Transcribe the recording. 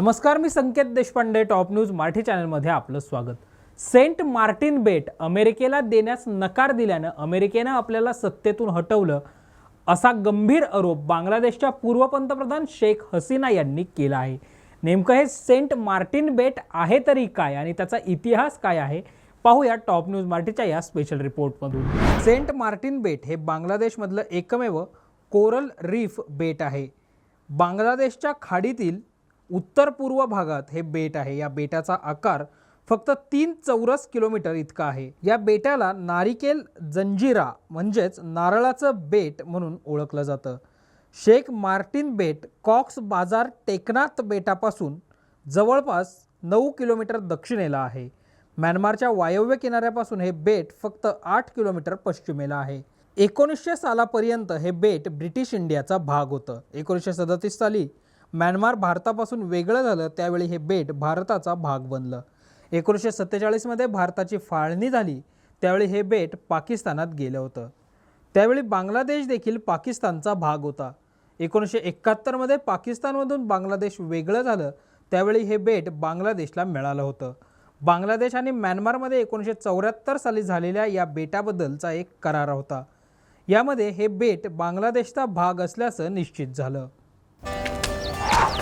नमस्कार मी Sanket Deshpande top news Marathi चॅनलमध्ये आपलं स्वागत. सेंट मार्टिन बेट अमेरिकेला देण्यास नकार दिल्यानं अमेरिकेनं आपल्याला सत्तेतून हटवलं असा गंभीर आरोप बांगलादेशच्या पूर्व पंतप्रधान शेख हसीना यांनी केला आहे. नेमकं हे सेंट मार्टिन बेट आहे तरी काय आणि त्याचा इतिहास काय आहे पाहूया टॉप न्यूज मराठीच्या या स्पेशल रिपोर्टमधून. सेंट मार्टिन बेट हे बांगलादेशमधलं एकमेव कोरल रीफ बेट आहे. बांगलादेशच्या खाडीतील उत्तर पूर्व भागात हे बेट आहे. या बेटाचा आकार फक्त तीन चौरस किलोमीटर इतका आहे. या बेटाला नारिकेल जंजिरा म्हणजेच नारळाचं बेट म्हणून ओळखलं जातं. शेख मार्टिन बेट कॉक्स बाजार टेकनाथ बेटापासून जवळपास नऊ किलोमीटर दक्षिणेला आहे. म्यानमारच्या वायव्य किनाऱ्यापासून हे बेट फक्त आठ किलोमीटर पश्चिमेला आहे. एकोणीसशे सालापर्यंत हे बेट ब्रिटिश इंडियाचा भाग होतं. एकोणीसशे सदतीस साली म्यानमार भारतापासून वेगळं झालं त्यावेळी हे बेट भारताचा भाग बनलं. एकोणीसशे सत्तेचाळीसमध्ये भारताची फाळणी झाली त्यावेळी हे बेट पाकिस्तानात गेलं होतं. त्यावेळी बांगलादेश देखील पाकिस्तानचा भाग होता. एकोणीसशे एकाहत्तरमध्ये पाकिस्तानमधून बांगलादेश वेगळं झालं त्यावेळी हे बेट बांगलादेशला मिळालं होतं. बांगलादेश आणि म्यानमारमध्ये एकोणीसशे चौऱ्याहत्तर साली झालेल्या या बेटाबद्दलचा एक करार होता. यामध्ये हे बेट बांगलादेशचा भाग असल्याचं निश्चित झालं.